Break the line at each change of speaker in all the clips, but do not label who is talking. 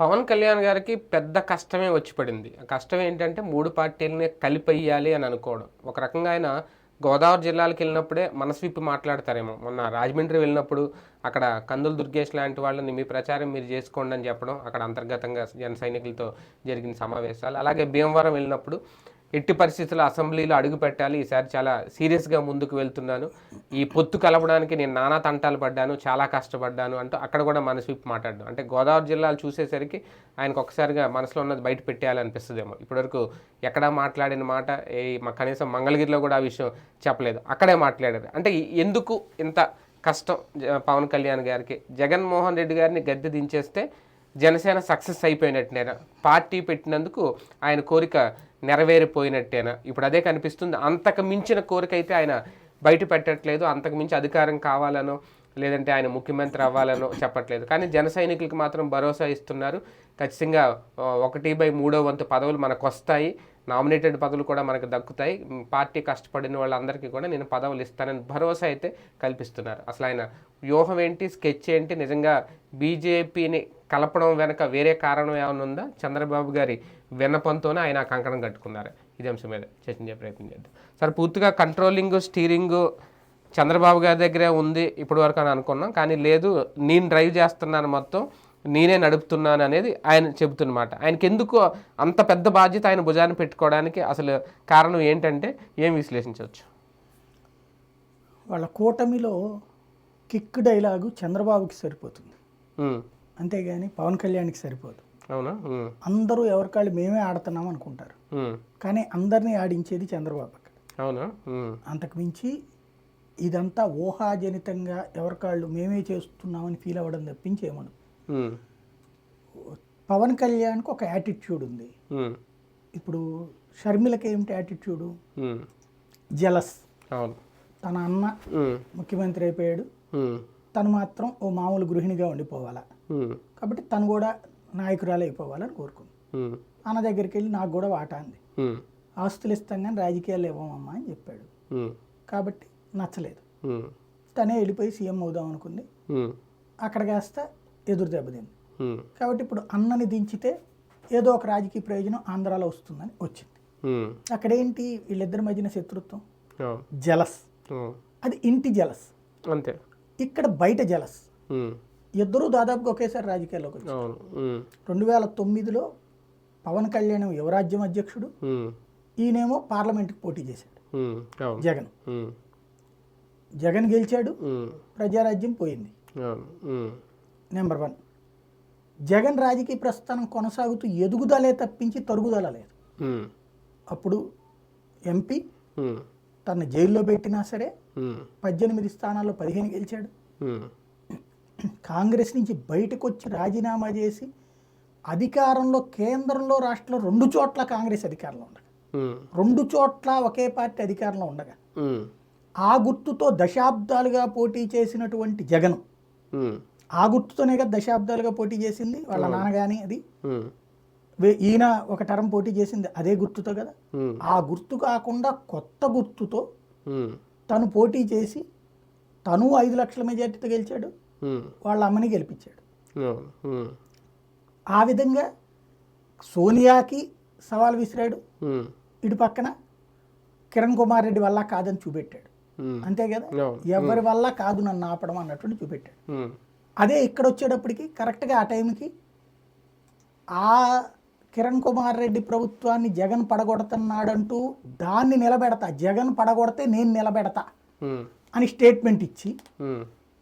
పవన్ కళ్యాణ్ గారికి పెద్ద కష్టమే వచ్చి పడింది. ఆ కష్టం ఏంటంటే మూడు పార్టీలని కలిపేయాలి అని అనుకోవడం. ఒక రకంగా ఆయన గోదావరి జిల్లాలకు వెళ్ళినప్పుడే మనస్విప్పి మాట్లాడతారేమో. మొన్న రాజమండ్రి వెళ్ళినప్పుడు అక్కడ కందుల దుర్గేష్ లాంటి వాళ్ళని మీ ప్రచారం మీరు చేసుకోండి అని చెప్పడం అక్కడ అంతర్గతంగా జన సైనికులతో జరిగిన సమావేశాలు. అలాగే భీమవరం వెళ్ళినప్పుడు ఎట్టి పరిస్థితుల్లో అసెంబ్లీలో అడుగు పెట్టాలి. ఈసారి చాలా సీరియస్గా ముందుకు వెళ్తున్నాను. ఈ పొత్తు కలపడానికి నేను నానా తంటాలు పడ్డాను చాలా కష్టపడ్డాను అంటూ అక్కడ కూడా మనసు విప్పి మాట్లాడడం. అంటే గోదావరి జిల్లాలు చూసేసరికి ఆయనకు ఒకసారిగా మనసులో ఉన్నది బయట పెట్టేయాలనిపిస్తుందేమో. ఇప్పటివరకు ఎక్కడ మాట్లాడిన మాట ఏ కనీసం మంగళగిరిలో కూడా ఆ విషయం చెప్పలేదు. అక్కడే మాట్లాడారు. అంటే ఎందుకు ఇంత కష్టం జ- పవన్ కళ్యాణ్ గారికి? జగన్మోహన్ రెడ్డి గారిని గద్దె దించేస్తే జనసేన సక్సెస్ అయిపోయినట్టేనా? పార్టీ పెట్టినందుకు ఆయన కోరిక నెరవేరిపోయినట్టేనా? ఇప్పుడు అదే కనిపిస్తుంది. అంతకు మించిన కోరిక అయితే ఆయన బయట పెట్టట్లేదు. అంతకు మించి అధికారం కావాలనో లేదంటే ఆయన ముఖ్యమంత్రి అవ్వాలనో చెప్పట్లేదు. కానీ జన సైనికులకు మాత్రం భరోసా ఇస్తున్నారు. ఖచ్చితంగా ఒకటి బై మూడో వంతు పదవులు మనకు వస్తాయి. నామినేటెడ్ పదవులు కూడా మనకు దక్కుతాయి. పార్టీ కష్టపడిన వాళ్ళందరికీ కూడా నేను పదవులు ఇస్తానని భరోసా అయితే కల్పిస్తున్నారు. అసలు ఆయన వ్యూహం ఏంటి స్కెచ్ ఏంటి? నిజంగా బీజేపీని కలపడం వెనక వేరే కారణం ఏమైనా ఉందా? చంద్రబాబు గారి విన్నపంతోనే ఆయన ఆ కంకణం కట్టుకున్నారు. ఇది అంశం మీద చర్చించే ప్రయత్నం చేద్దాం. సార్ పూర్తిగా కంట్రోలింగ్ స్టీరింగ్ చంద్రబాబు గారి దగ్గరే ఉంది ఇప్పటి వరకు అని అనుకున్నాం. కానీ లేదు నేను డ్రైవ్ చేస్తున్నాను మొత్తం నేనే నడుపుతున్నాను అనేది ఆయన చెబుతున్నమాట ఆయనకి ఎందుకు అంత పెద్ద బాధ్యత ఆయన భుజాన్ని పెట్టుకోవడానికి అసలు కారణం ఏంటంటే ఏం విశ్లేషించవచ్చు?
వాళ్ళ కూటమిలో కిక్ డైలాగు చంద్రబాబుకి సరిపోతుంది. అంతేగాని పవన్ కళ్యాణ్కి సరిపోదు.
అవునా?
అందరూ ఎవరికాళ్ళు మేమే ఆడుతున్నాం అనుకుంటారు. కానీ అందరినీ ఆడించేది చంద్రబాబు
అవునా?
అంతకు మించి ఇదంతా ఊహాజనితంగా ఎవరికాళ్ళు మేమే చేస్తున్నామని ఫీల్ అవ్వడం తప్పించి ఏమను పవన్ కళ్యాణ్కి ఒక యాటిట్యూడ్ ఉంది. ఇప్పుడు షర్మిలకి ఏమిటి యాటిట్యూడు? జలస్. తన అన్న ముఖ్యమంత్రి అయిపోయాడు. తను మాత్రం ఓ మామూలు గృహిణిగా ఉండిపోవాలా? కాబట్టి తను కూడా నాయకురాలు అయిపోవాలని కోరుకుంది. అన్న దగ్గరికి వెళ్ళి నాకు కూడా వాటా అంది. ఆస్తులు ఇస్తాం కానీ రాజకీయాలు ఇవ్వమమ్మా అని చెప్పాడు. కాబట్టి నచ్చలేదు. తనే వెళ్ళిపోయి సీఎం అవుదాం అనుకుంది. అక్కడ కాస్త ఎదురు దెబ్బతింది కాబట్టి ఇప్పుడు అన్నని దించితే ఏదో ఒక రాజకీయ ప్రయోజనం ఆంధ్రాలో వస్తుందని వచ్చింది. అక్కడేంటి వీళ్ళిద్దరి మధ్యన శత్రుత్వం? జలస్. అది ఇంటి జలస్.
అంతే.
ఇక్కడ బయట జలస్. ఇద్దరూ దాదాపుగా ఒకేసారి రాజకీయాల్లోకి వచ్చారు. రెండు వేల తొమ్మిదిలో పవన్ కళ్యాణ్ యువరాజ్యం అధ్యక్షుడు ఈయనేమో పార్లమెంట్కి పోటీ చేశాడు. జగన్. జగన్ గెలిచాడు ప్రజారాజ్యం పోయింది. Number one. జగన్ రాజకీయ ప్రస్థానం కొనసాగుతూ ఎదుగుదలే తప్పించి తరుగుదల లేదు. అప్పుడు ఎంపీ తన జైల్లో పెట్టినా సరే పద్దెనిమిది స్థానాల్లో పదిహేను గెలిచాడు. కాంగ్రెస్ నుంచి బయటకు వచ్చి రాజీనామా చేసి అధికారంలో కేంద్రంలో రాష్ట్రంలో రెండు చోట్ల కాంగ్రెస్ అధికారంలో ఉండగా. రెండు చోట్ల ఒకే పార్టీ అధికారంలో ఉండగా. ఆ గుర్తుతో దశాబ్దాలుగా పోటీ చేసినటువంటి జగన్. ఆ గుర్తుతోనే కదా దశాబ్దాలుగా పోటీ చేసింది వాళ్ళ నాన్న కానీ అది. ఈయన ఒక టర్మ్ పోటీ చేసింది అదే గుర్తుతో కదా. ఆ గుర్తు కాకుండా కొత్త గుర్తుతో తను పోటీ చేసి తను ఐదు లక్షల మెజార్టీతో గెలిచాడు. వాళ్ళ అమ్మని గెలిపించాడు. ఆ విధంగా సోనియాకి సవాల్ విసిరాడు. ఇటు పక్కన కిరణ్ కుమార్ రెడ్డి వల్ల కాదని చూపెట్టాడు. అంతే కదా? ఎవరి వల్ల కాదు నన్ను ఆపడం అన్నట్టు చూపెట్టాడు. అదే ఇక్కడ వచ్చేటప్పటికి కరెక్ట్గా ఆ టైంకి ఆ కిరణ్ కుమార్ రెడ్డి ప్రభుత్వాన్ని జగన్ పడగొడుతున్నాడంటూ దాన్ని నిలబెడతా జగన్ పడగొడితే నేను నిలబెడతా అని స్టేట్మెంట్ ఇచ్చి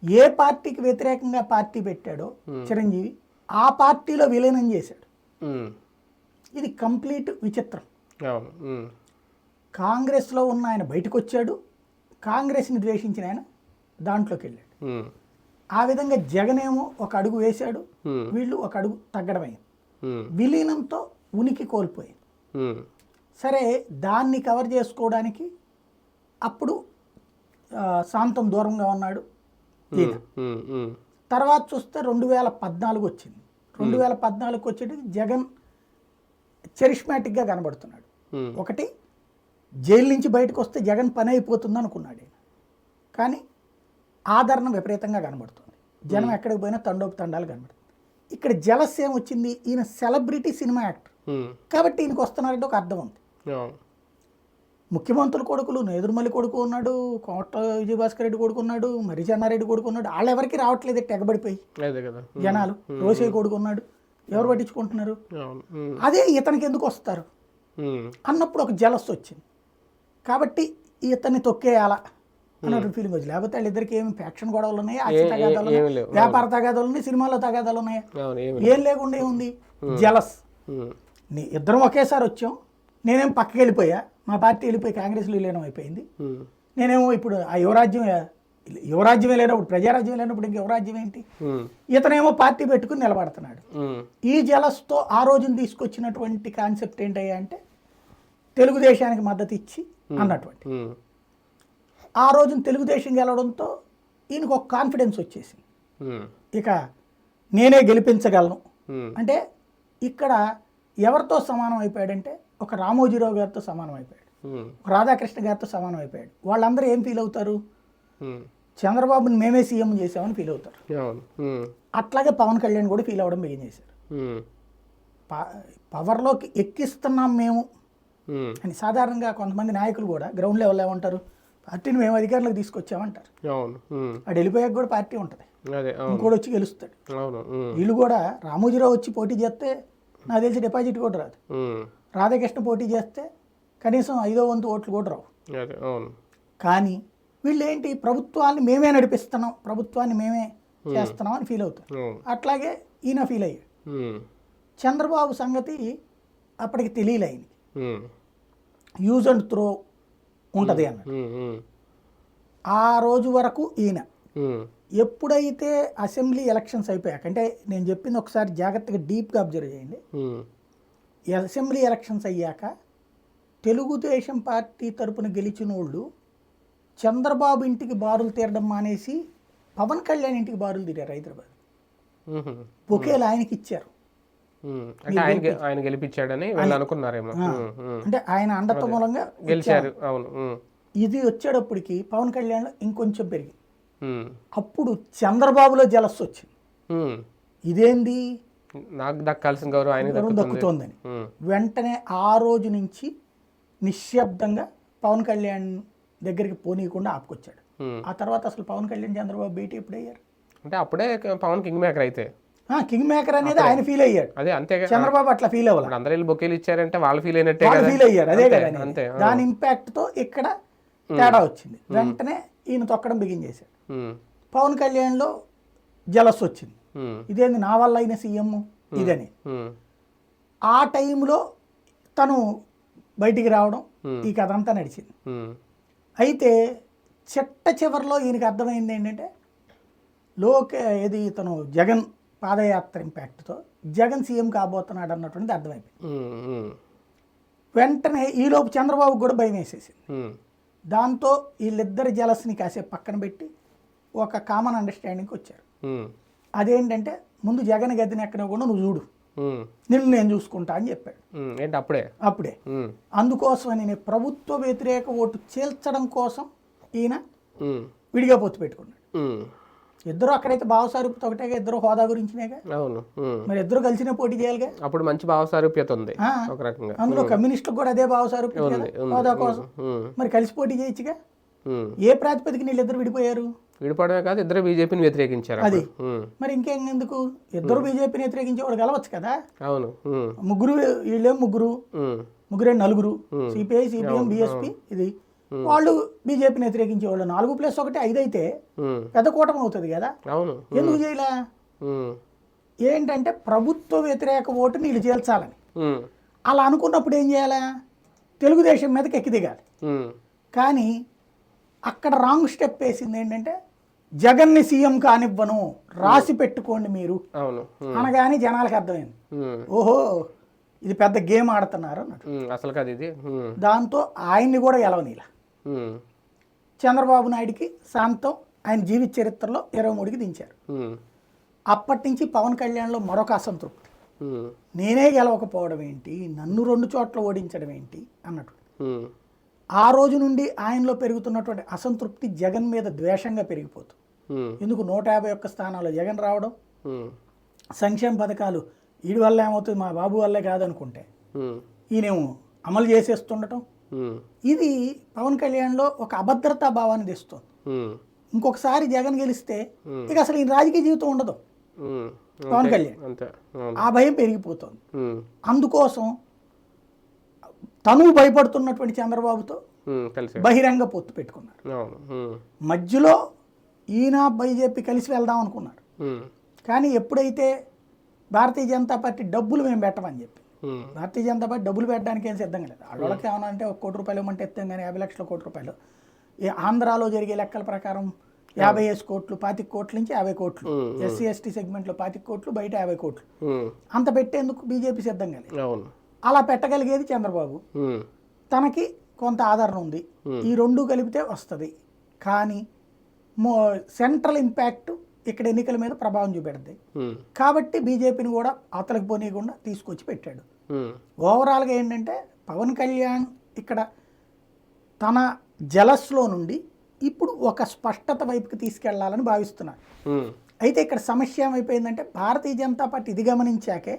ఏ పార్టీకి వ్యతిరేకంగా పార్టీ పెట్టాడో చిరంజీవి ఆ పార్టీలో విలీనం చేశాడు. ఇది కంప్లీట్ విచిత్రం. కాంగ్రెస్లో ఉన్న ఆయన బయటకు వచ్చాడు కాంగ్రెస్ని ద్వేషించిన ఆయన దాంట్లోకి వెళ్ళాడు. ఆ విధంగా జగన్ ఏమో ఒక అడుగు వేశాడు వీళ్ళు ఒక అడుగు తగ్గడమైంది. విలీనంతో ఉనికి కోల్పోయింది. సరే దాన్ని కవర్ చేసుకోవడానికి అప్పుడు శాంతం దూరంగా ఉన్నాడు. తర్వాత చూస్తే రెండు వేల పద్నాలుగు వచ్చింది. రెండు వేల పద్నాలుగుకి వచ్చేటికి జగన్ చరిష్మాటిక్గా కనబడుతున్నాడు. ఒకటి జైలు నుంచి బయటకు వస్తే జగన్ పని అయిపోతుంది అనుకున్నాడు కానీ ఆదరణ విపరీతంగా కనబడుతుంది. జనం ఎక్కడికి పోయినా తండోపు తండాలు కనబడుతుంది. ఇక్కడ జలస్ ఏమొచ్చింది ఈయన సెలబ్రిటీ సినిమా యాక్టర్. కాబట్టి ఈయనకు వస్తున్నారంటే ఒక అర్థం ఉంది. ముఖ్యమంత్రుల కొడుకులు నేదురుమల్లి కొడుకు ఉన్నాడు కోట విజయభాస్కర్ రెడ్డి కొడుకు ఉన్నాడు మరి చెన్నారెడ్డి కొడుకు ఉన్నాడు వాళ్ళు ఎవరికి రావట్లేదు
ఉమ్,
జనాలు రోసే కొడుకు ఉన్నాడు. ఎవరు పట్టించుకుంటున్నారు? అదే ఇతనికి ఎందుకు వస్తారు? అన్నప్పుడు ఒక జలస్ వచ్చింది. కాబట్టి ఇతన్ని తొక్కేయాలా అన్నట్టు ఫీలింగ్ వచ్చింది. లేకపోతే వాళ్ళిద్దరికి ఏమి ఫ్యాక్షన్ గొడవలు ఉన్నాయి? తగాదాలు. వ్యాపార తగాదాలు ఉన్నాయి? సినిమాలో తగాదాలు ఉన్నాయి? ఏం లేకుండా ఏముంది? జలస్. ఇద్దరం ఒకేసారి వచ్చాం. నేనేం పక్కకి వెళ్ళిపోయా? మా పార్టీ వెళ్ళిపోయి కాంగ్రెస్లో విలీనం అయిపోయింది.
ఉమ్,
నేనేమో ఇప్పుడు ఆ యువరాజ్యం యువరాజ్యమే లేనప్పుడు ప్రజారాజ్యం లేనప్పుడు ఇంక యువరాజ్యం ఏంటి?
ఉమ్,
ఇతనేమో పార్టీ పెట్టుకుని నిలబడుతున్నాడు.
ఉమ్,
ఈ జలస్తో ఆ రోజున తీసుకొచ్చినటువంటి కాన్సెప్ట్ ఏంటయ్యా అంటే తెలుగుదేశానికి మద్దతు ఇచ్చి అన్నటువంటి. ఆ రోజున తెలుగుదేశం గెలవడంతో ఈయనకు ఒక కాన్ఫిడెన్స్ వచ్చేసింది. ఇక నేనే గెలిపించగలను. అంటే ఇక్కడ ఎవరితో సమానం అయిపోయాడంటే ఒక రామోజీరావు గారితో సమానం అయిపోయాడు రాధాకృష్ణ గారితో సమానం అయిపోయాడు వాళ్ళందరూ ఏం ఫీల్ అవుతారు? చంద్రబాబుని మేమే సీఎం చేసామని ఫీల్ అవుతారు. అట్లాగే పవన్ కళ్యాణ్ కూడా ఫీల్ అవ్వడం బిగిన్ చేశారు. పవర్లోకి ఎక్కిస్తున్నాం మేము. అని సాధారణంగా కొంతమంది నాయకులు కూడా గ్రౌండ్ లెవెల్ ఏమంటారు? పార్టీని మేము అధికారంలోకి తీసుకొచ్చామంటారు. వాడు వెళ్ళిపోయాక కూడా పార్టీ ఉంటుంది.
అదే
ఇంకోటి వచ్చి గెలుస్తాడు. వీళ్ళు కూడా రామోజీరావు వచ్చి పోటీ చేస్తే నాకు తెలిసి డిపాజిట్ కూడా రాదు. రాధాకృష్ణ పోటీ చేస్తే కనీసం ఐదో వంతు ఓట్లు కూడా రావు. కానీ వీళ్ళు ఏంటి ప్రభుత్వాన్ని మేమే నడిపిస్తున్నాం ప్రభుత్వాన్ని మేమే చేస్తున్నాం అని ఫీల్ అవుతారు. అట్లాగే ఈయన ఫీల్ అయ్యాడు. చంద్రబాబు సంగతి అప్పటికి తెలియలే ఆయనకి యూజ్ అండ్ త్రో ఉంటుంది అన్నాడు.
ఉమ్,
ఆ రోజు వరకు ఈయన. ఎప్పుడైతే అసెంబ్లీ ఎలక్షన్స్ అయిపోయాక అంటే నేను చెప్పింది ఒకసారి జాగ్రత్తగా డీప్గా అబ్జర్వ్ చేయండి. అసెంబ్లీ ఎలక్షన్స్ అయ్యాక తెలుగుదేశం పార్టీ తరపున గెలిచిన వాళ్ళు చంద్రబాబు ఇంటికి బారులు తీరడం మానేసి పవన్ కళ్యాణ్ ఇంటికి బారులు తీరారు హైదరాబాద్. ఒకేలా ఆయనకి ఇచ్చారు.
ఆయన గెలిపించాడని అనుకున్నారేమో.
అంటే ఆయన అండత మూలంగా
గెలిచారు. అవును.
ఇది వచ్చేటప్పటికి పవన్ కళ్యాణ్ ఇంకొంచెం పెరిగింది. అప్పుడు చంద్రబాబులో జలస్సు వచ్చింది. ఇదేంది?
నాకు దక్కాల్సిన గౌరవం ఆయన
దక్కుతోందని. వెంటనే ఆ రోజు నుంచి నిశ్శబ్దంగా పవన్ కళ్యాణ్ దగ్గరికి పోనీయకుండా ఆపుకొచ్చాడు. ఆ తర్వాత అసలు పవన్ కళ్యాణ్ చంద్రబాబు భేటీ ఎప్పుడు అయ్యారు
అంటే అప్పుడే పవన్ కింగ్ మేకర్ అయితే.
కింగ్ మేకర్ అనేది ఆయన ఫీల్ అయ్యాడు.
అదే అంతే
చంద్రబాబు అట్లా ఫీల్ అవ్వాలి.
అందరూ బొకేలు ఇచ్చారంటే వాళ్ళు ఫీల్ అయినట్టే
ఫీల్ అయ్యారు అదే
అంతే,
కదా.
అంతే.
దాని ఇంపాక్ట్తో ఇక్కడ తేడా వచ్చింది. వెంటనే ఈయన తొక్కడం బిగిన్ చేశాడు. పవన్ కళ్యాణ్లో జలస్ వచ్చింది. ఇదేంది నా వల్ల అయిన సీఎం? ఇదని. ఆ టైంలో తను బయటికి రావడం. ఈ కథ అంతా నడిచింది. అయితే చెట్ట చివరిలో ఈయనకి అర్థమైంది ఏంటంటే లోకే ఏది తను జగన్ పాదయాత్ర ఇంపాక్ట్తో జగన్ సీఎం కాబోతున్నాడు అన్నటువంటిది అర్థమైపోయింది. వెంటనే ఈలోపు చంద్రబాబు కూడా భయం వేసేసింది. దాంతో వీళ్ళిద్దరి జలస్ని కాసేపు పక్కన పెట్టి ఒక కామన్ అండర్స్టాండింగ్కి వచ్చారు. అదేంటంటే ముందు జగన్ గదిని ఎక్కనివ్వకుండా నువ్వు చూడు. నిన్ను నేను చూసుకుంటా అని చెప్పాడు.
ఏంటి అప్పుడే?
అప్పుడే. అందుకోసమని నేను ప్రభుత్వ వ్యతిరేక ఓటు చేల్చడం కోసం ఈయన విడిగా పొత్తు పెట్టుకున్నాడు. ఇద్దరు అక్కడైతే భావసారూప్యత ఒకటేగా ఇద్దరు హోదా గురించినేగా?
అవును.
మరి ఇద్దరు కలిసినే పోటీ చేయాలిగా?
అప్పుడు మంచి భావ సారూప్యత ఉంది. ఒక రకంగా.
అందులో కమ్యూనిస్టులకు కూడా అదే భావసారూప్యత హోదా కోసం. మరి కలిసి పోటీ చేయొచ్చుగా. ఏ ప్రాతిపదిక వీళ్ళిద్దరు విడిపోయారు?
విడిపోవడమే కాదు ఇద్దరు బీజేపీని వ్యతిరేకించారు
అది. మరి ఇంకేం ఎందుకు ఇద్దరు బీజేపీని వ్యతిరేకించే వాడు కలవచ్చు కదా?
అవును.
ముగ్గురు వీళ్ళేం ముగ్గురు? ముగ్గురే నలుగురు. సిపిఐ సిపిఎం బిఎస్పి ఇది. వాళ్ళు బీజేపీని వ్యతిరేకించే వాళ్ళు. నాలుగు ప్లస్ ఒకటి ఐదు అయితే పెద్ద కూటమి అవుతుంది కదా?
అవును.
ఎందుకు చేయలే? ఏంటంటే ప్రభుత్వ వ్యతిరేక ఓటు వీళ్ళు చేల్చాలని. అలా అనుకున్నప్పుడు ఏం చేయాలా? తెలుగుదేశం మీదకి ఎక్కి దిగాలి కానీ అక్కడ రాంగ్ స్టెప్ వేసింది ఏంటంటే జగన్ని సీఎం కానివ్వను రాసి పెట్టుకోండి మీరు.
ఉమ్,
అనగానే జనాలకు అర్థమైంది.
ఉమ్,
ఓహో ఇది పెద్ద గేమ్ ఆడుతున్నారు అన్నాడు.
అసలు కాదు ఇది.
దాంతో ఆయన్ని కూడా ఎలవనీల.
ఉమ్,
చంద్రబాబు నాయుడికి శాంతం ఆయన జీవిత చరిత్రలో ఇరవై మూడుకి దించారు. అప్పటి నుంచి పవన్ కళ్యాణ్లో మరొక అసంతృప్తి. నేనే గెలవకపోవడం ఏంటి? నన్ను రెండు చోట్ల ఓడించడం ఏంటి? అన్నట్టు ఆ రోజు నుండి ఆయనలో పెరుగుతున్నటువంటి అసంతృప్తి జగన్ మీద ద్వేషంగా పెరిగిపోతుంది ఎందుకు నూట యాభై ఒక్క స్థానాల్లో జగన్ రావడం? సంక్షేమ పథకాలు వీడి వల్ల ఏమవుతుంది? మా బాబు వల్లే కాదనుకుంటే. ఈయనేమో అమలు చేసేస్తుండటం. ఇది పవన్ కళ్యాణ్లో ఒక అభద్రతా భావాన్ని తెస్తుంది. ఇంకొకసారి జగన్ గెలిస్తే ఇక అసలు ఈ రాజకీయ జీవితం ఉండదు. పవన్ కళ్యాణ్. ఆ భయం పెరిగిపోతుంది. అందుకోసం తను భయపడుతున్నటువంటి చంద్రబాబుతో బహిరంగ పొత్తు
ఉమ్,
మధ్యలో ఈయన బీజేపీ కలిసి వెళ్దాం అనుకున్నారు
ఉమ్,
కానీ ఎప్పుడైతే భారతీయ జనతా పార్టీ డబ్బులు మేము పెట్టమని చెప్పి భారతీయ జనతా పార్టీ డబ్బులు పెట్టడానికి ఏం సిద్ధంగా లేదు. వాళ్ళకి ఏమన్నా అంటే ఒక కోటి రూపాయలు ఇవ్వమంటే ఎత్తాం కానీ యాభై లక్షల కోటి రూపాయలు. ఈ ఆంధ్రాలో జరిగే లెక్కల ప్రకారం యాభై ఐదు కోట్లు పాతిక కోట్ల నుంచి యాభై కోట్లు. ఎస్సీ ఎస్టీ సెగ్మెంట్లో పాతిక కోట్లు బయట యాభై కోట్లు. అంత పెట్టేందుకు బీజేపీ సిద్ధంగా లేదు. అలా పెట్టగలిగేది చంద్రబాబు. తనకి కొంత ఆదరణ ఉంది. ఈ రెండు కలిపితే వస్తుంది. కానీ మో సెంట్రల్ ఇంపాక్ట్ ఇక్కడ ఎన్నికల మీద ప్రభావం చూపెడుతుంది కాబట్టి బీజేపీని కూడా అవతలకు పోనీయకుండా తీసుకొచ్చి పెట్టాడు. ఓవరాల్గా ఏంటంటే పవన్ కళ్యాణ్ ఇక్కడ తన జలస్లో నుండి ఇప్పుడు ఒక స్పష్టత వైపుకి తీసుకెళ్ళాలని భావిస్తున్నాడు అయితే ఇక్కడ సమస్య ఏమైపోయిందంటే భారతీయ జనతా పార్టీ ఇది గమనించాకే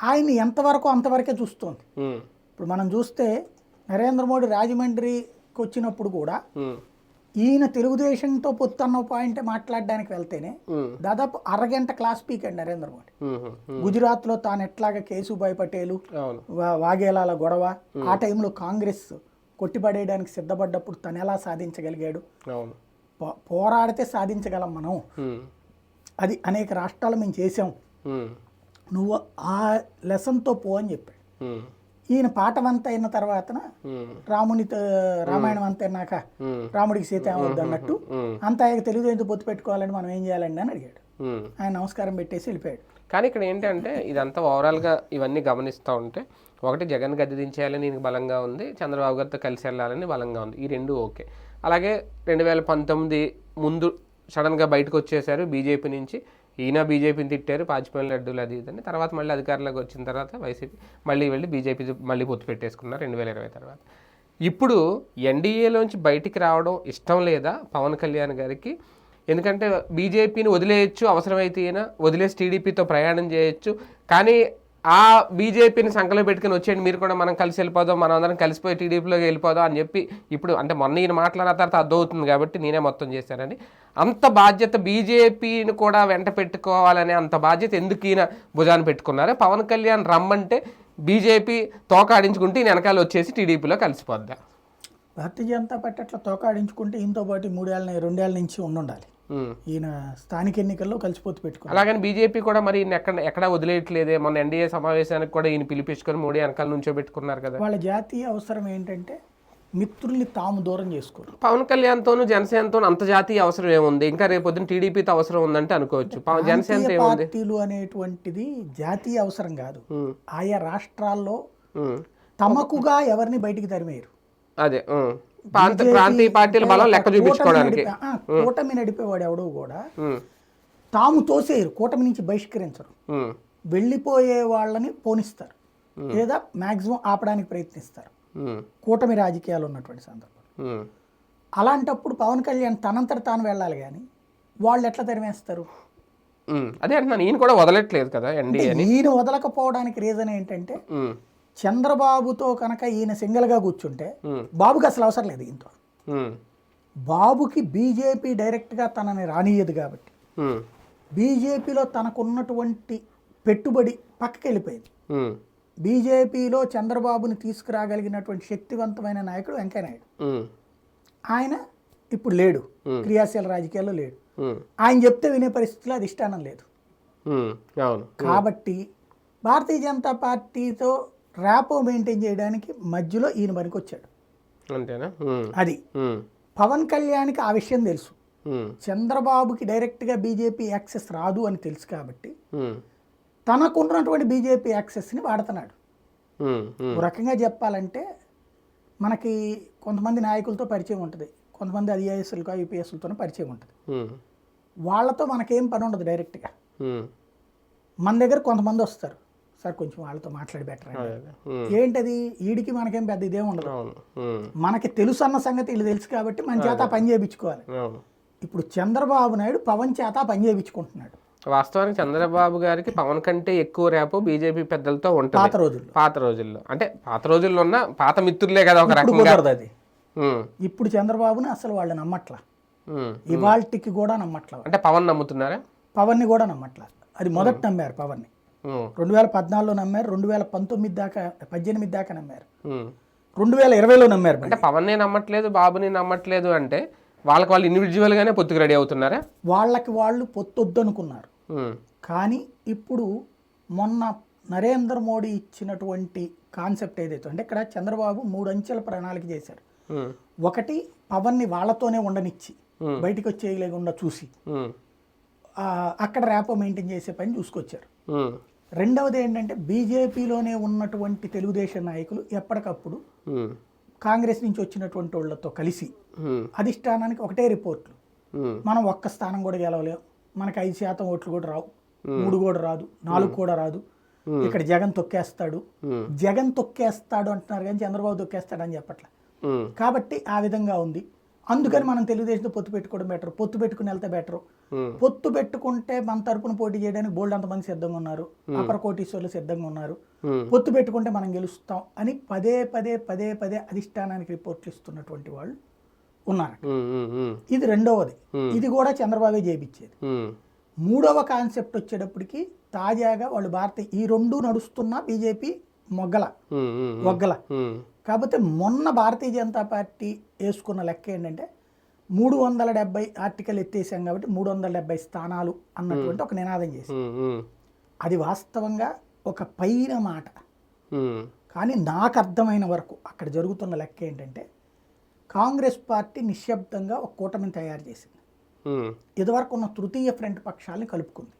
ఆయన ఎంతవరకు అంతవరకే చూస్తోంది. ఇప్పుడు మనం చూస్తే నరేంద్ర మోడీ రాజమండ్రికి వచ్చినప్పుడు కూడా ఈయన తెలుగుదేశంతో పొత్తన్న పాయింట్ మాట్లాడడానికి వెళ్తేనే దాదాపు అరగంట క్లాస్ పీకాడు నరేంద్ర మోడీ.
ఉమ్,
గుజరాత్లో తాను ఎట్లాగా కేసుభాయ్ పటేలు
అవును.
వా- వాఘేలాల గొడవ ఆ టైంలో కాంగ్రెస్ కొట్టిపడేయడానికి సిద్ధపడ్డప్పుడు తను ఎలా సాధించగలిగాడు? పోరాడితే సాధించగలం మనం. అది అనేక రాష్ట్రాలు మేము చేసాం. నువ్వు ఆ లెసన్తో పో అని చెప్పాడు. ఈయన పాఠవంత అయిన తర్వాతన
ఉమ్,
రామునితో రామాయణం అంత అయినాక రాముడికి సీత ఏమవుద్ది అన్నట్టు అంత ఆయన తెలుగుదేశం పొత్తు పెట్టుకోవాలని మనం ఏం చేయాలండి అని అడిగాడు. ఆయన నమస్కారం పెట్టేసి వెళ్ళిపోయాడు.
కానీ ఇక్కడ ఏంటంటే ఇదంతా ఓవరాల్గా ఇవన్నీ గమనిస్తూ ఉంటే ఒకటి జగన్ గద్దె దించేయాలని ఈయనకి బలంగా ఉంది చంద్రబాబు గారితో కలిసి వెళ్ళాలని బలంగా ఉంది. ఈ రెండు ఓకే. అలాగే రెండు వేల పంతొమ్మిది ముందు సడన్గా బయటకు వచ్చేసారు బీజేపీ నుంచి. ఈయన బీజేపీని తిట్టారు పాచిపోయిన లడ్డూలు అది ఇదని తర్వాత మళ్ళీ అధికారంలోకి వచ్చిన తర్వాత వైసీపీ మళ్ళీ వెళ్ళి బీజేపీ మళ్ళీ పొత్తు పెట్టేసుకున్నారు రెండు వేల ఇరవై తర్వాత. ఇప్పుడు ఎన్డీఏలోంచి బయటికి రావడం ఇష్టం లేదా పవన్ కళ్యాణ్ గారికి? ఎందుకంటే బీజేపీని వదిలేయచ్చు అవసరమైతే ఈయన వదిలేసి టీడీపీతో ప్రయాణం చేయొచ్చు. కానీ ఆ బీజేపీని సంకలో పెట్టుకుని వచ్చేయండి మీరు కూడా మనం కలిసి వెళ్ళిపోదాం మనం అందరం కలిసిపోయి టీడీపీలోకి వెళ్ళిపోదాం అని చెప్పి ఇప్పుడు అంటే మొన్న ఈయన మాట్లాడిన తర్వాత అర్థమవుతుంది కాబట్టి నేనే మొత్తం చేశానండి. అంత బాధ్యత బీజేపీని కూడా వెంట పెట్టుకోవాలనే అంత బాధ్యత ఎందుకు ఈయన భుజాన్ని పెట్టుకున్నారు? పవన్ కళ్యాణ్ రమ్మంటే బీజేపీ తోకాడించుకుంటే ఈయన వెనకాల వచ్చేసి టీడీపీలో కలిసిపోద్దా?
భారతీయ జనతా పార్టీ అట్లా తోకాడించుకుంటే ఈయనతో పాటు మూడేళ్ళ రెండేళ్ళ నుంచి ఉండుండాలి.
ఉమ్.
ఈయన స్థానిక ఎన్నికల్లో కలిసిపోతు పెట్టుకున్నాడు.
అలాగని బీజేపీ కూడా మరి ఎక్కడ ఎక్కడ వదిలేయట్లేదే. మొన్న ఎన్డీఏ సమావేశానికి కూడా ఈయన పిలిపించుకొని మోడీ వెనకాల నుంచో పెట్టుకున్నారు కదా.
వాళ్ళ జాతీయ అవసరం ఏంటంటే మిత్రుల్ని తాము దూరం చేసుకోరు
పవన్ కళ్యాణ్తోనూ జనసేనతోనూ అంత జాతీయ అవసరం ఏముంది? ఇంకా రేపు పొద్దున్న టీడీపీతో అవసరం ఉందంటే అనుకోవచ్చు. పవన్ జనసేనతో ఏముంది?
పార్టీలు అనేటువంటిది జాతీయ అవసరం కాదు. ఆయా రాష్ట్రాల్లో. తమకుగా ఎవరిని బయటికి తరిమేయరు.
అదే ప్రాంతీయ పార్టీల బలం లెక్క చూపించుకోవడానికి.
కూటమి నడిపేవాడు ఎవడో కూడా తాము తోసేయరు కూటమి నుంచి బహిష్కరించరు. వెళ్ళిపోయే వాళ్ళని పోనిస్తారు. లేదా మాక్సిమం ఆపడానికి ప్రయత్నిస్తారు. కూటమి రాజకీయాలు ఉన్నటువంటి సందర్భం. అలాంటప్పుడు పవన్ కళ్యాణ్ తనంతట తాను వెళ్ళాలి కానీ వాళ్ళు ఎట్లా తరిమేస్తారు.
అదే అంటున్నాను ఈయన కూడా వదలట్లేదు కదా
ఈయన వదలకపోవడానికి రీజన్ ఏంటంటే చంద్రబాబుతో కనుక ఈయన సింగిల్గా కూర్చుంటే బాబుకి అసలు అవసరం లేదు
ఉమ్,
బాబుకి బీజేపీ డైరెక్ట్గా తనని రానియదు కాబట్టి. బీజేపీలో తనకున్నటువంటి పెట్టుబడి పక్కకి వెళ్ళిపోయింది. బీజేపీలో చంద్రబాబుని తీసుకురాగలిగినటువంటి శక్తివంతమైన నాయకుడు వెంకయ్యనాయుడు ఆయన ఇప్పుడు లేడు. క్రియాశీల రాజకీయాల్లో లేడు. ఆయన చెప్తే వినే పరిస్థితిలో అధిష్టానం లేదు.
ఉమ్. అవును.
కాబట్టి భారతీయ జనతా పార్టీతో ర్యాపో మెయింటైన్ చేయడానికి మధ్యలో ఈయన పనికొచ్చాడు.
అంతేనా? ఉమ్,
అది. పవన్ కళ్యాణ్కి ఆ విషయం తెలుసు. చంద్రబాబుకి డైరెక్ట్గా బీజేపీ యాక్సెస్ రాదు అని తెలుసు కాబట్టి తనకున్నటువంటి బీజేపీ యాక్సెస్ని వాడుతున్నాడు. ఒక రకంగా చెప్పాలంటే మనకి కొంతమంది నాయకులతో పరిచయం ఉంటుంది. కొంతమంది ఐఏఎస్లతో ఐపీఎస్లతోనూ పరిచయం ఉంటుంది. వాళ్ళతో మనకేం పని ఉండదు డైరెక్ట్గా. మన దగ్గర కొంతమంది వస్తారు. సార్ కొంచెం వాళ్ళతో మాట్లాడి బెటర్ ఏంటది? వీడికి మనకేం పెద్ద ఇదేం ఉండదు. మనకి తెలుసు అన్న సంగతి వీళ్ళు తెలుసు కాబట్టి మన చేత పని చేయించుకోవాలి ఇప్పుడు చంద్రబాబు నాయుడు పవన్ చేత పని చేయించుకుంటున్నాడు
వాస్తవానికి చంద్రబాబు గారికి పవన్ కంటే ఎక్కువ రేపు బీజేపీ పెద్దలతో
పాత
ఉంటుంది
రోజుల్లో.
పాత రోజుల్లో. అంటే పాత రోజుల్లో ఉన్న పాత మిత్రులే కదా ఒక రకంగా.
అది. ఇప్పుడు చంద్రబాబుని అసలు వాళ్ళు నమ్మట్లా. ఇవాల్టికి కూడా నమ్మట్లా.
అంటే పవన్ నమ్ముతున్నారా?
పవన్ని కూడా నమ్మట్లా. అది మొదట నమ్మారు పవన్ని.
ఉమ్,
రెండు వేల పద్నాలుగులో నమ్మారు రెండు వేల పంతొమ్మిది దాకా పద్దెనిమిది దాకా నమ్మారు. రెండు వేల ఇరవైలో నమ్మారు
అంటే. పవన్ని నమ్మట్లేదు బాబుని నమ్మట్లేదు అంటే వాళ్ళకి వాళ్ళు ఇండివిజువల్ గానే పొత్తుకు రెడీ అవుతున్నారా?
వాళ్ళకి వాళ్ళు పొత్తొద్దు అనుకున్నారు
ఉమ్,
కానీ ఇప్పుడు మొన్న నరేంద్ర మోడీ ఇచ్చినటువంటి కాన్సెప్ట్ ఏదైతే అంటే ఇక్కడ చంద్రబాబు మూడు అంచెల ప్రణాళిక చేశారు. ఒకటి పవన్ని వాళ్ళతోనే ఉండనిచ్చి. బయటికి వచ్చేయలేకుండా చూసి అక్కడ ర్యాపో మెయింటైన్ చేసే పని చూసుకొచ్చారు. రెండవది ఏంటంటే బీజేపీలోనే ఉన్నటువంటి తెలుగుదేశం నాయకులు ఎప్పటికప్పుడు కాంగ్రెస్ నుంచి వచ్చినటువంటి వాళ్ళతో కలిసి అధిష్టానానికి ఒకటే రిపోర్ట్లు. మనం ఒక్క స్థానం కూడా గెలవలేం. మనకు ఐదు శాతం ఓట్లు కూడా రావు. మూడు కూడా రాదు. నాలుగు కూడా రాదు. ఇక్కడ జగన్ తొక్కేస్తాడు. జగన్ తొక్కేస్తాడు అంటున్నారు కానీ చంద్రబాబు తొక్కేస్తాడు అని చెప్పట్లే కాబట్టి ఆ విధంగా ఉంది. అందుకని మనం తెలుగుదేశంతో పొత్తు పెట్టుకోవడం బెటర్ పొత్తు పెట్టుకుని వెళ్తే బెటర్
ఉమ్,
పొత్తు పెట్టుకుంటే మన తరపున పోటీ చేయడానికి బోల్డ్ అంతమంది సిద్ధంగా ఉన్నారు? అపర కోటీశ్వర్లు సిద్ధంగా ఉన్నారు.
ఉమ్,
పొత్తు పెట్టుకుంటే మనం గెలుస్తాం అని పదే పదే పదే పదే అధిష్టానానికి రిపోర్ట్లు ఇస్తున్నటువంటి వాళ్ళు ఉన్నారు ఇది రెండవది. ఇది కూడా చంద్రబాబే చేయించేది
ఉమ్,
మూడవ కాన్సెప్ట్ వచ్చేటప్పటికి తాజాగా వాళ్ళు భారత ఈ రెండు నడుస్తున్న బీజేపీ మొగ్గల. మొగ్గల. కాకపోతే మొన్న భారతీయ జనతా పార్టీ వేసుకున్న లెక్క ఏంటంటే మూడు వందల డెబ్బై ఆర్టికల్ ఎత్తేసాం కాబట్టి మూడు వందల డెబ్బై స్థానాలు అన్నటువంటి ఒక నినాదం చేసి అది వాస్తవంగా ఒక పైన మాట. కానీ నాకు అర్థమైన వరకు అక్కడ జరుగుతున్న లెక్క ఏంటంటే కాంగ్రెస్ పార్టీ నిశ్శబ్దంగా ఒక కూటమిని తయారు చేసింది. ఇదివరకు ఉన్న తృతీయ ఫ్రంట్ పక్షాలని కలుపుకుంది.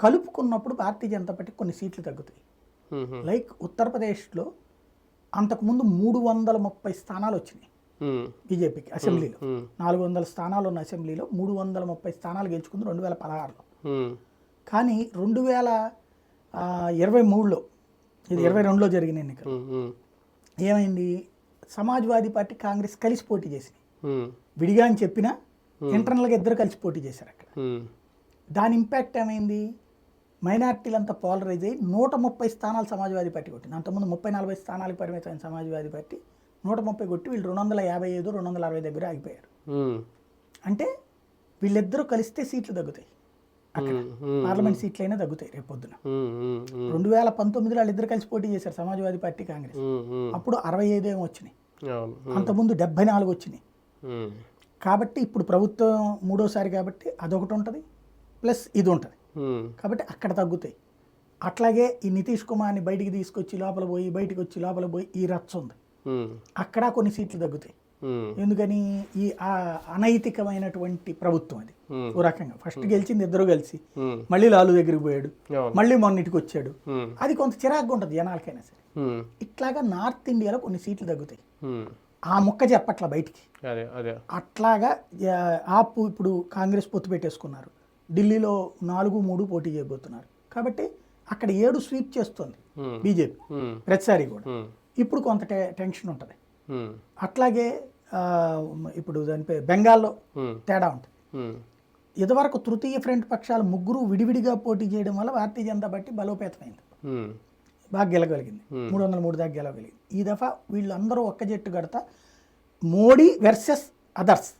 కలుపుకున్నప్పుడు భారతీయ జనతా పార్టీ కొన్ని సీట్లు తగ్గుతాయి. లైక్ ఉత్తరప్రదేశ్లో అంతకుముందు మూడు వందల ముప్పై స్థానాలు వచ్చినాయి బీజేపీకి అసెంబ్లీలో. నాలుగు వందల స్థానాలు ఉన్న అసెంబ్లీలో మూడు వందల ముప్పై స్థానాలు గెలుచుకుంది రెండు వేల పదహారులో కానీ రెండు వేల ఇరవై మూడులో ఇది ఇరవై రెండులో జరిగిన ఎన్నికలు ఏమైంది? సమాజ్వాదీ పార్టీ కాంగ్రెస్ కలిసి పోటీ చేసినాయి
ఉమ్,
విడిగా అని చెప్పినా ఇంటర్నల్గా ఇద్దరు కలిసి పోటీ చేశారు అక్కడ దాని ఇంపాక్ట్ ఏమైంది? మైనార్టీలంతా పోలరైజ్ అయ్యి నూట ముప్పై స్థానాలు సమాజ్వాదీ పార్టీ కొట్టింది. అంతకుముందు ముప్పై నలభై స్థానాలకు పరిమితమైన సమాజ్వాదీ పార్టీ నూట ముప్పై కొట్టి వీళ్ళు రెండు వందల యాభై ఐదు రెండు వందల అరవై దగ్గర ఆగిపోయారు. అంటే వీళ్ళిద్దరూ కలిస్తే సీట్లు తగ్గుతాయి. అక్కడ పార్లమెంట్ సీట్లు అయినా తగ్గుతాయి రేపు పొద్దున. రెండు వేల పంతొమ్మిదిలో వాళ్ళిద్దరు కలిసి పోటీ చేశారు సమాజ్వాదీ పార్టీ కాంగ్రెస్. అప్పుడు అరవై ఐదు ఏమో వచ్చినాయి. అంతకుముందు డెబ్బై నాలుగు వచ్చినాయి. కాబట్టి ఇప్పుడు ప్రభుత్వం మూడోసారి కాబట్టి అదొకటి ఉంటుంది ప్లస్ ఇది ఉంటుంది. కాబట్టి అక్కడ తగ్గుతాయి. అట్లాగే ఈ నితీష్ కుమార్ని బయటికి తీసుకొచ్చి లోపల పోయి బయటికి వచ్చి లోపల పోయి ఈ రచ్చ ఉంది. అక్కడ కొన్ని సీట్లు తగ్గుతాయి. ఎందుకని? ఈ ఆ అనైతికమైనటువంటి ప్రభుత్వం అది. ఓ రకంగా. ఫస్ట్ గెలిచింది ఇద్దరు కలిసి. మళ్ళీ లాలు దగ్గరికి పోయాడు. మళ్ళీ మొన్నిటికి వచ్చాడు. అది కొంత చిరాగ్గా ఉంటుంది జనాలకైనా సరే. ఇట్లాగా నార్త్ ఇండియాలో కొన్ని సీట్లు తగ్గుతాయి. ఆ ముక్క చెప్పట్ల బయటికి. అట్లాగా ఆపు ఇప్పుడు కాంగ్రెస్ పొత్తు పెట్టేసుకున్నారు. ఢిల్లీలో నాలుగు మూడు పోటీ చేయబోతున్నారు. కాబట్టి అక్కడ ఏడు స్వీప్ చేస్తుంది బీజేపీ. ప్రతిసారి కూడా. ఇప్పుడు కొంత టెన్షన్ ఉంటుంది. అట్లాగే ఇప్పుడు దాని పేరు బెంగాల్లో తేడా ఉంటుంది. ఇదివరకు తృతీయ ఫ్రంట్ పక్షాలు ముగ్గురు విడివిడిగా పోటీ చేయడం వల్ల భారతీయ జనతా పార్టీ బలోపేతమైంది. బాగా గెలగలిగింది. మూడు వందల మూడు దాకా గెలవగలిగింది. ఈ దఫా వీళ్ళందరూ ఒక్క జట్టు కడతా మోడీ వెర్సెస్ అదర్స్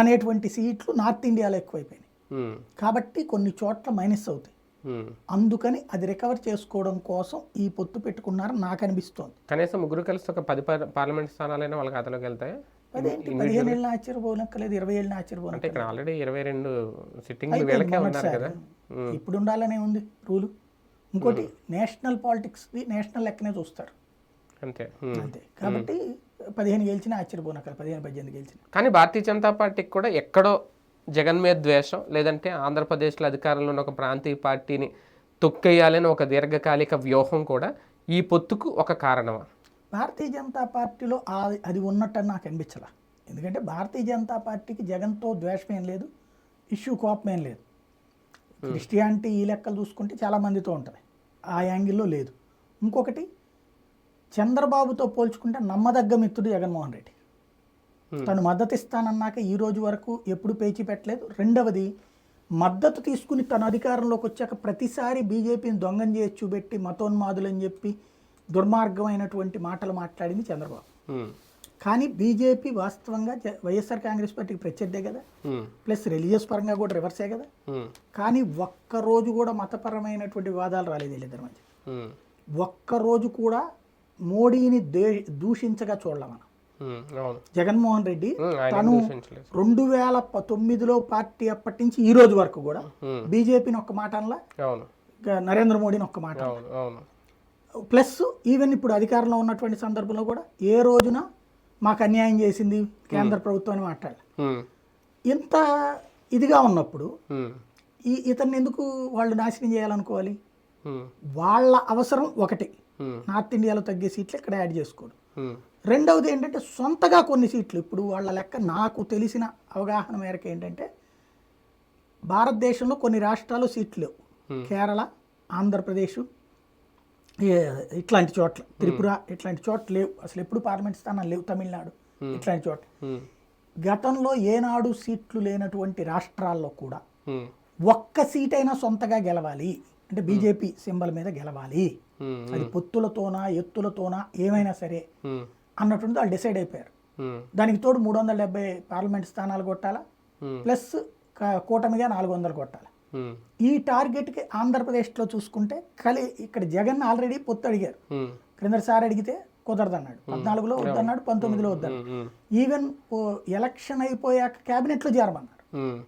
అనేటువంటి సీట్లు నార్త్ ఇండియాలో ఎక్కువైపోయినాయి. కాబట్టి కొన్ని చోట్ల మైనస్ అవుతాయి.
ఉమ్.
అందుకని అది రికవర్ చేసుకోవడం కోసం ఈ పొత్తు పెట్టుకున్నారని నాకు అనిపిస్తోంది.
కనీసం ముగ్గురు కలిసి ఒక పది పార్- పార్లమెంట్ స్థానాలైనా వాళ్ళ ఖాతాలోకి వెళ్తాయి?
పదేంటి పదిహేను ఏళ్ళని ఆశ్చర్యపోనక్కలేదు ఇరవై ఏళ్ళని
అంటే
ఆశ్చర్యపోనక్కలేదు
ఇక్కడ ఆల్రెడీ ఇరవై రెండు వీళ్ళకే ఉన్నారు కదా. ఉమ్,
ఇప్పుడు ఉండాలనే ఉంది రూలు. ఇంకోటి నేషనల్ పాలిటిక్స్ది నేషనల్ లెక్కనే చూస్తారు.
అంతే.
అంతే. కాబట్టి పదిహేను గెలిచినా ఆశ్చర్యపోనక్కర్ పదిహేను పద్దెనిమిది గెలిచిన.
కానీ భారతీయ జనతా పార్టీకి కూడా ఎక్కడో జగన్ మీద ద్వేషం లేదంటే ఆంధ్రప్రదేశ్లో అధికారంలో ఉన్న ఒక ప్రాంతీయ పార్టీని తొక్కేయాలని ఒక దీర్ఘకాలిక వ్యూహం కూడా ఈ పొత్తుకు ఒక కారణమా?
భారతీయ జనతా పార్టీలో అది ఉన్నట్టు నాకు అనిపించలా. ఎందుకంటే భారతీయ జనతా పార్టీకి జగన్తో ద్వేషం ఏం లేదు ఇష్యూ కోపం ఏం లేదు. క్రిస్టియానిటీ ఈ లెక్కలు చూసుకుంటే చాలా మందితో ఉంటుంది ఆ యాంగిల్లో లేదు. ఇంకొకటి చంద్రబాబుతో పోల్చుకుంటే నమ్మదగ్గ మిత్రుడు జగన్మోహన్ రెడ్డి.
Hmm.
తను మద్దతు ఇస్తానన్నాక ఈ రోజు వరకు ఎప్పుడు పేచీ పెట్టలేదు. రెండవది మద్దతు తీసుకుని తన అధికారంలోకి వచ్చాక ప్రతిసారి బీజేపీని దొంగం చేసి చూపెట్టి మతోన్మాదులని చెప్పి దుర్మార్గమైనటువంటి మాటలు మాట్లాడింది చంద్రబాబు.
ఉమ్,
కానీ బీజేపీ వాస్తవంగా వైఎస్ఆర్ కాంగ్రెస్ పార్టీకి ప్రత్యర్థే కదా.
ఉమ్,
ప్లస్ రిలీజియస్ పరంగా కూడా రివర్సే కదా. కానీ ఒక్కరోజు కూడా మతపరమైనటువంటి వివాదాలు రాలేదు వీళ్ళిద్దరి మధ్య. ఒక్కరోజు కూడా మోడీని దే దూషించగా చూడలే మనం. జగన్మోహన్ రెడ్డి తను రెండు వేల తొమ్మిదిలో పార్టీ అప్పటి నుంచి ఈ రోజు వరకు కూడా బీజేపీని ఒక్క మాట అనలా? నరేంద్ర మోడీని ఒక్క మాట ప్లస్ ఈవెన్ ఇప్పుడు అధికారంలో ఉన్నటువంటి సందర్భంలో కూడా ఏ రోజున మాకు అన్యాయం చేసింది కేంద్ర ప్రభుత్వం అని మాట్లాడాలి. ఇంత ఇదిగా ఉన్నప్పుడు ఈ ఇతన్ని ఎందుకు వాళ్ళు నాశనం చేయాలనుకోవాలి? వాళ్ళ అవసరం ఒకటి. నార్త్ ఇండియాలో తగ్గే సీట్లు ఇక్కడ యాడ్ చేసుకోడు రెండవది ఏంటంటే సొంతగా కొన్ని సీట్లు. ఇప్పుడు వాళ్ళ లెక్క నాకు తెలిసిన అవగాహన మేరకు ఏంటంటే భారతదేశంలో కొన్ని రాష్ట్రాలు సీట్లు లేవు. కేరళ ఆంధ్రప్రదేశ్ ఇట్లాంటి చోట్ల. త్రిపుర ఇట్లాంటి చోట్ల లేవు. అసలు ఎప్పుడు పార్లమెంట్ స్థానాలు లేవు తమిళనాడు. ఇట్లాంటి చోట్ల. గతంలో ఏనాడు సీట్లు లేనటువంటి రాష్ట్రాల్లో కూడా ఒక్క సీట్ అయినా సొంతగా గెలవాలి. అంటే బీజేపీ సింబల్ మీద గెలవాలి. అది పొత్తులతోనా ఎత్తులతోనా ఏమైనా సరే
ఉమ్,
అన్నటువంటి వాళ్ళు డిసైడ్ అయిపోయారు. దానికి తోడు మూడు వందల డెబ్బై పార్లమెంట్ స్థానాలు కొట్టాలా? ప్లస్ కూటమిగా నాలుగు వందలు కొట్టాలి ఈ టార్గెట్కి ఆంధ్రప్రదేశ్లో చూసుకుంటే కలి ఇక్కడ జగన్ ఆల్రెడీ పొత్తు అడిగారు. క్రిందసారి అడిగితే కుదరదన్నాడు. పద్నాలుగులో వద్దన్నాడు పంతొమ్మిదిలో వద్దన్నాడు. ఈవెన్ ఎలక్షన్ అయిపోయాక క్యాబినెట్లో చేరమన్నాడు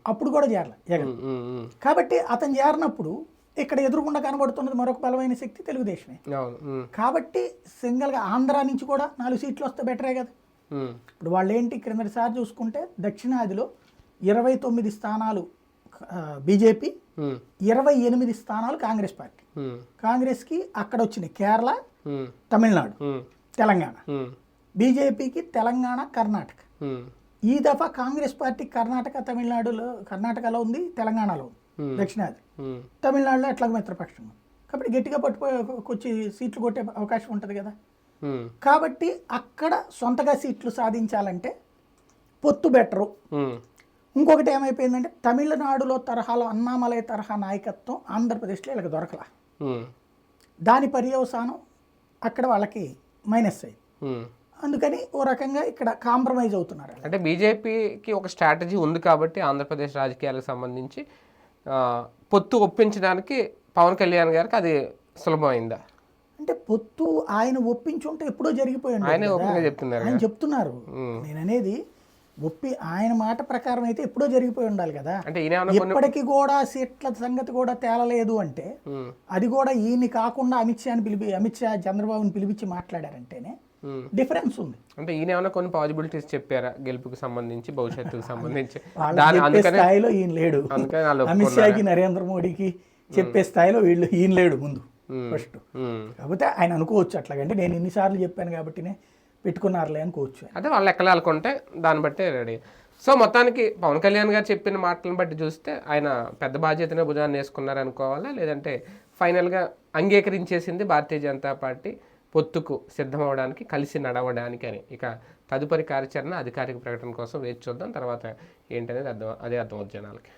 అప్పుడు కూడా చేరలే జగన్. కాబట్టి అతను చేరినప్పుడు ఇక్కడ ఎదురుకుండా కనబడుతున్నది మరొక బలమైన శక్తి తెలుగుదేశమే. కాబట్టి సింగిల్గా ఆంధ్ర నుంచి కూడా నాలుగు సీట్లు వస్తే బెటరే కదా. ఇప్పుడు వాళ్ళు ఏంటి క్రిందటిసారి చూసుకుంటే దక్షిణాదిలో ఇరవై తొమ్మిది స్థానాలు బీజేపీ ఇరవై ఎనిమిది స్థానాలు కాంగ్రెస్ పార్టీ. కాంగ్రెస్కి అక్కడ వచ్చినాయి కేరళ తమిళనాడు తెలంగాణ. బీజేపీకి తెలంగాణ కర్ణాటక. ఈ దఫా కాంగ్రెస్ పార్టీ కర్ణాటక తమిళనాడులో కర్ణాటకలో ఉంది తెలంగాణలో ఉంది. దక్షిణాది.
ఉమ్,
తమిళనాడులో ఎట్లాగో మిత్రపక్షం. కాబట్టి గట్టిగా పట్టుకో వచ్చి సీట్లు కొట్టే అవకాశం ఉంటుంది కదా.
ఉమ్,
కాబట్టి అక్కడ సొంతగా సీట్లు సాధించాలంటే పొత్తు బెటరు. ఇంకొకటి ఏమైపోయిందంటే తమిళనాడులో తరహాలో అన్నామలై తరహా నాయకత్వం ఆంధ్రప్రదేశ్లో వీళ్ళకి దొరకలా. దాని పర్యవసానం అక్కడ వాళ్ళకి మైనస్ అయ్యింది.
ఉమ్.
అందుకని ఓ రకంగా ఇక్కడ కాంప్రమైజ్ అవుతున్నారు
అంటే బీజేపీకి ఒక స్ట్రాటజీ ఉంది కాబట్టి ఆంధ్రప్రదేశ్ రాజకీయాలకు సంబంధించి పొత్తు ఒప్పించడానికి పవన్ కళ్యాణ్ గారికి అది సులభమైందా?
అంటే పొత్తు ఆయన ఒప్పించుంటే ఎప్పుడో జరిగిపోయి ఉండేది
ఆయనే చెప్తున్నారు
ఆయన చెప్తున్నారు.
ఉమ్.
నేను అనేది ఒప్పి ఆయన మాట ప్రకారం అయితే ఎప్పుడో జరిగిపోయి ఉండాలి కదా.
అంటే
ఇప్పటికీ కూడా సీట్ల సంగతి కూడా తేలలేదు అంటే అది కూడా ఈయన్ని కాకుండా అమిత్ షాని పిలిపి అమిత్ షా చంద్రబాబుని పిలిపించి మాట్లాడారంటేనే. డిఫరెన్స్ ఉంది.
అంటే ఈయన ఏమైనా కొన్ని పాసిబిలిటీస్ చెప్పారా? గెలుపుకి సంబంధించి భవిష్యత్తుకు సంబంధించి.
స్థాయిలో ఈయన లేడు. అమిత్ షాకి నరేంద్ర మోడీకి చెప్పే స్థాయిలో వీళ్ళు ఈయన లేడు ముందు ఫస్ట్. కాకపోతే ఆయన అనుకోవచ్చు అట్లాగంటే నేను ఇన్నిసార్లు చెప్పాను కాబట్టినే పెట్టుకున్నారులే అనుకోవచ్చు
అదే వాళ్ళు ఎక్కలాలనుకుంటే దాన్ని బట్టే రెడీ. సో మొత్తానికి పవన్ కళ్యాణ్ గారు చెప్పిన మాటలను బట్టి చూస్తే ఆయన పెద్ద బాధ్యతనే భుజాన్ని వేసుకున్నారు అనుకోవాలా లేదంటే ఫైనల్గా అంగీకరించేసింది భారతీయ జనతా పార్టీ పొత్తుకు సిద్ధమవడానికి కలిసి నడవడానికి అని. ఇక తదుపరి కార్యాచరణ అధికారిక ప్రకటన కోసం వేచి చూద్దాం. తర్వాత ఏంటనేది అర్థం అదే అర్థమవుతుంది జనాలకి.